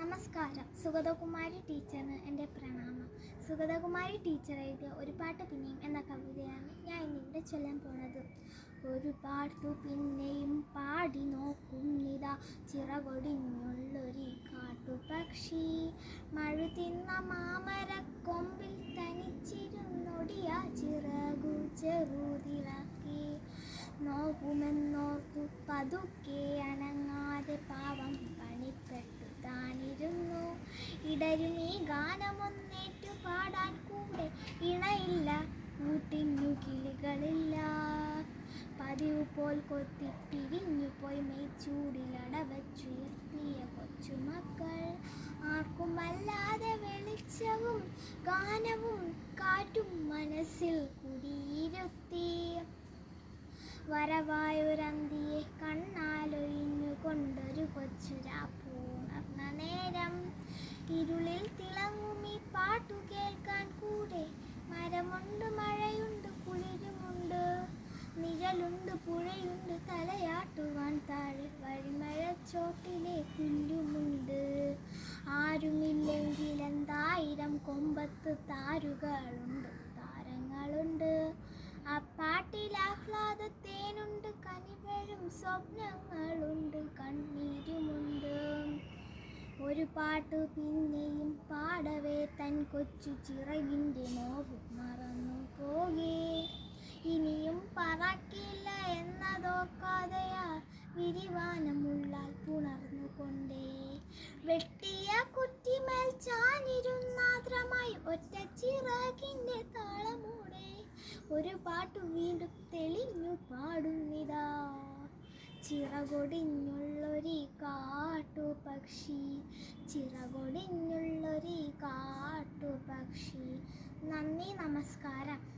നമസ്കാരം. സുഗതകുമാരി ടീച്ചറിന് എന്റെ പ്രണാമം. സുഗതകുമാരി ടീച്ചർ എഴുതിയ ഒരു പാട്ട് പിന്നെയും എന്ന കവിതയാണ് ഞാൻ ഇന്നിവിടെ ചൊല്ലാൻ പോണത്. ഒരു പാട്ടു പിന്നെയും പാടി നോക്കും ചിറകൊടിഞ്ഞുള്ളൊരു കാട്ടുപക്ഷി മഴ തിന്ന മാമരക്കൊമ്പിൽ തനിച്ചിരുന്നൊടിയ. ചിറകു ചെറുതിളക്കി നോക്കുമെന്നോർത്തു പതുക്കെ അനങ്ങാതെ ഇടരും ഈ ഗാനമൊന്നേറ്റു പാടാൻ കൂടെ ഇണയില്ല. കൂട്ടിഞ്ഞു കിളികളില്ല. പതിവ് പോൽ കൊത്തി പിരിഞ്ഞു പോയി മെയ്ച്ചൂടിലടവച്ചുയർത്തിയ കൊച്ചുമക്കൾ ആർക്കും അല്ലാതെ വെളിച്ചവും ഗാനവും കാറ്റും മനസ്സിൽ കുടിയിരുത്തി. വരവായൊരന്തിയെ കേൾക്കാൻ കൂടെ മരമുണ്ട് മഴയുണ്ട് കുളിരുമുണ്ട്. നിഴലുണ്ട് പുഴയുണ്ട് തലയാട്ടുവാൻ താഴെ വഴിമഴച്ചോട്ടിലെ പുല്ലുമുണ്ട്. ആരുമില്ലെങ്കിൽ എന്തായിരം കൊമ്പത്ത് താരുകളുണ്ട് താരങ്ങളുണ്ട്. ആ പാട്ടിൽ ആഹ്ലാദത്തേനുണ്ട് കനിവഴും സ്വപ്നങ്ങളുണ്ട്. പാട്ട് പിന്നെയും പാടവേ തൻ കൊച്ചു ചിറകിന്റെ നോവ് മറന്നു പോകേ ഇനിയും പറക്കില്ല എന്നതോക്കാതെയാ വിരിവാനമുള്ളാൽ പുണർന്നുകൊണ്ടേ വെട്ടിയ കുറ്റിമേൽ ചാനിരുന്നാദ്രമായി ഒറ്റ ചിറകിന്റെ താളമൂടെ. ഒരു പാട്ടു വീണ്ടും തെളിഞ്ഞു പാടുന്നിതാ. ചിറകൊടിഞ്ഞുള്ളൊരു കാട്ടുപക്ഷി. ചിറകൊടിഞ്ഞുള്ളൊരു കാട്ടുപക്ഷി. നന്ദി നമസ്കാരം.